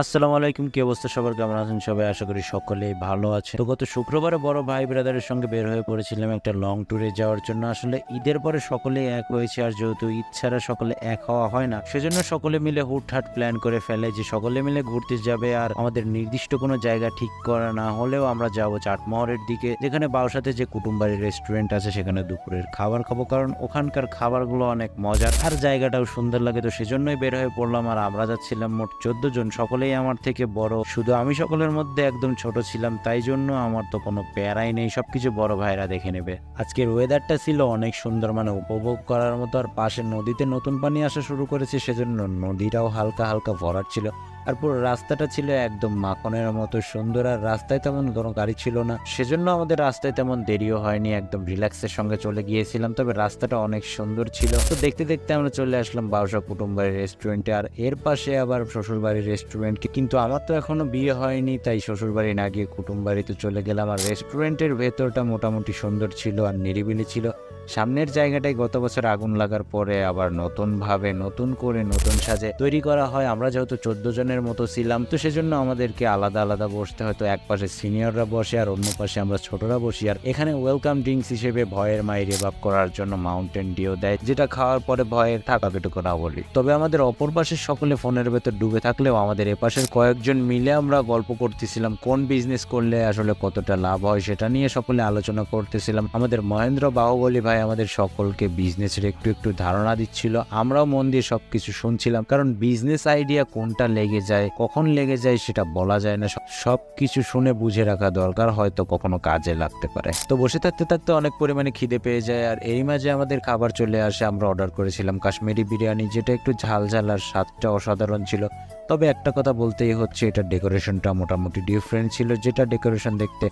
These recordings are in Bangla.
আসসালামু আলাইকুম, কি অবস্থা সবার? কেমন আছেন সবাই? আশা করি সকলেই ভালো আছে তো গত শুক্রবারে বড় ভাই ব্রাদারের সঙ্গে বের হয়ে পড়েছিলাম একটা লং ট্যুরে যাওয়ার জন্য। আসলে ঈদের পরে সকলেই এক হয়েছে আর যেহেতু ঈদ ছাড়া সকলে এক হওয়া হয় না, সেজন্য সকলে মিলে হুটহাট প্ল্যান করে ফেলে যে সকলে মিলে ঘুরতে যাবে আর আমাদের নির্দিষ্ট কোনো জায়গা ঠিক করা না হলেও আমরা যাব চাটমহরের দিকে, যেখানে বাউসাতে যে কুটুমবাড়ির রেস্টুরেন্ট আছে সেখানে দুপুরের খাবার খাব। কারণ ওখানকার খাবারগুলো অনেক মজার আর জায়গাটাও সুন্দর লাগে, তো সেজন্যই বের হয়ে পড়লাম। আর আমরা যাচ্ছিলাম মোট চোদ্দ জন সকলেই আমার থেকে বড়। শুধু আমি সকলের মধ্যে একদম ছোট ছিলাম, তাই জন্য আমার তো কোনো প্যারাই নেই, সবকিছু বড় ভাইরা দেখে নেবে। আজকের ওয়েদারটা ছিল অনেক সুন্দর মানে উপভোগ করার মতো, আর পাশে নদীতে নতুন পানি আসা শুরু করেছে, সেজন্য নদীটাও হালকা হালকা ভরাট ছিল। আর পুরো রাস্তাটা ছিল একদম মাখনের মতো সুন্দর, আর রাস্তায় তেমন কোনো গাড়ি ছিল না। সেজন্য আমাদের রাস্তায় তেমন দেরিও হয়নি, একদম রিল্যাক্সের সঙ্গে চলে গিয়েছিলাম, তবে রাস্তাটা অনেক সুন্দর ছিল। তো দেখতে দেখতে আমরা চলে আসলাম বাউসা কুটুমবাড়ির রেস্টুরেন্টে আর এর পাশে আবার শ্বশুরবাড়ির রেস্টুরেন্ট কিন্তু আমার তো এখনও বিয়ে হয়নি, তাই শ্বশুরবাড়ি না গিয়ে কুটুমবাড়িতে চলে গেলাম। আর রেস্টুরেন্টের ভেতরটা মোটামুটি সুন্দর ছিল আর নিরিবিলি ছিল। সামনের জায়গাটায় গত বছর আগুন লাগার পরে আবার নতুন ভাবে নতুন করে নতুন সাজে তৈরি করা হয়। আমরা যেহেতু চোদ্দ জনের মতো ছিলাম, তো সেজন্য আমাদেরকে আলাদা আলাদা বসতে হয়তো এক পাশে সিনিয়ররা বসে আর অন্য পাশে আমরা ছোটরা বসি। আর এখানে ওয়েলকাম ড্রিঙ্কস হিসেবে ভয়ের মাইরে বাপ করার জন্য মাউন্টেন ডিও দেয়, যেটা খাওয়ার পরে ভয়ের থাকা কেটুকু না বলি। তবে আমাদের অপর পাশের সকলে ফোনের ভেতর ডুবে থাকলেও আমাদের এপাশের কয়েকজন মিলে আমরা গল্প করতেছিলাম, কোন বিজনেস করলে আসলে কতটা লাভ হয় সেটা নিয়ে সকলে আলোচনা করতেছিলাম। আমাদের মহেন্দ্র বাহুবলী ভাই আমাদের সকলকে বিজনেসের একটু একটু ধারণা দিচ্ছিল। আমরাও মন দিয়ে সবকিছু শুনছিলাম, কারণ বিজনেস আইডিয়া কোনটা লেগে যায়, কখন লেগে যায় সেটা বলা যায় না। সব কিছু শুনে বুঝে রাখা দরকার, হয়তো কখনো কাজে লাগতে পারে। তো বসে থাকতে থাকতে অনেক পরিমাণে খিদে পেয়ে যায়, আর এই মাঝে আমাদের খাবার চলে আসে। আমরা অর্ডার করেছিলাম কাশ্মীরি বিরিয়ানি, যেটা একটু ঝাল ঝাল আর স্বাদটা অসাধারণ ছিল। তবে একটা কথা বলতেই হচ্ছে, এটা ডেকোরেশনটা মোটামুটি ডিফারেন্ট ছিল, যেটা ডেকোরেশন দেখতে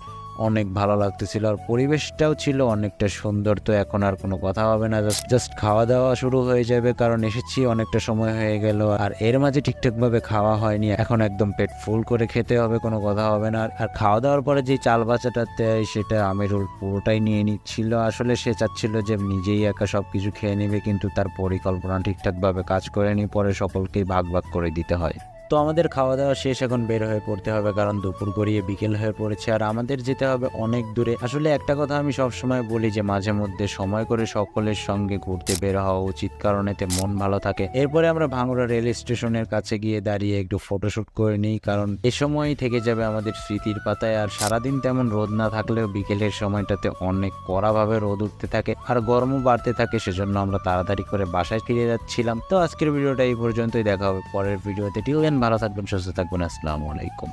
অনেক ভালো লাগতেছিল আর পরিবেশটাও ছিল অনেকটা সুন্দর, তো এখন আর কোনো কথা হবে না, জাস্ট খাওয়া দাওয়া শুরু হয়ে যাবে, কারণ এসেছি, অনেকটা সময় হয়ে গেল আর এর মাঝে ঠিকঠাকভাবে খাওয়া হয়নি, এখন একদম পেট ফুল করে খেতে হবে, কোনো কথা হবে না আর খাওয়া দাওয়ার পরে যে চাল বাচ্চাটা দেয়, সেটা আমিরুল পুরোটাই নিয়ে নিচ্ছিল, আসলে সে চাচ্ছিল যে নিজেই একা সব কিছু খেয়ে নেবে, কিন্তু তার পরিকল্পনা ঠিকঠাকভাবে কাজ করেনি, পরে সকলকেই ভাগ ভাগ করে দিতে হয়। তো আমাদের খাওয়া দাওয়া শেষ এখন বের হয়ে পড়তে হবে, কারণ দুপুর গড়িয়ে বিকেল হয়ে পড়েছে। আর আমাদের যেতে হবে অনেক দূরে। আসলে একটা কথা আমি সব সময় বলি যে, মাঝে মধ্যে সময় করে সকলের সঙ্গে ঘুরতে বের হওয়া উচিত, কারণ এতে মন ভালো থাকে। এরপরে আমরা ভাঙড়া রেল স্টেশনের কাছে গিয়ে দাঁড়িয়ে একটু ফটোশুট করে নিই, কারণ এ সময়ই থেকে যাবে আমাদের স্মৃতির পাতায়। আর সারাদিন তেমন রোদ না থাকলেও বিকেলের সময়টাতে অনেক কড়াভাবে রোদ উঠতে থাকে, আর গরমও বাড়তে থাকে, সেজন্য আমরা তাড়াতাড়ি করে বাসায় ফিরে যাচ্ছিলাম। তো আজকের ভিডিওটা এই পর্যন্তই। দেখা হবে পরের ভিডিওতে। টিল ভালো থাকবেন সুস্থ থাকবেন আসসালামু আলাইকুম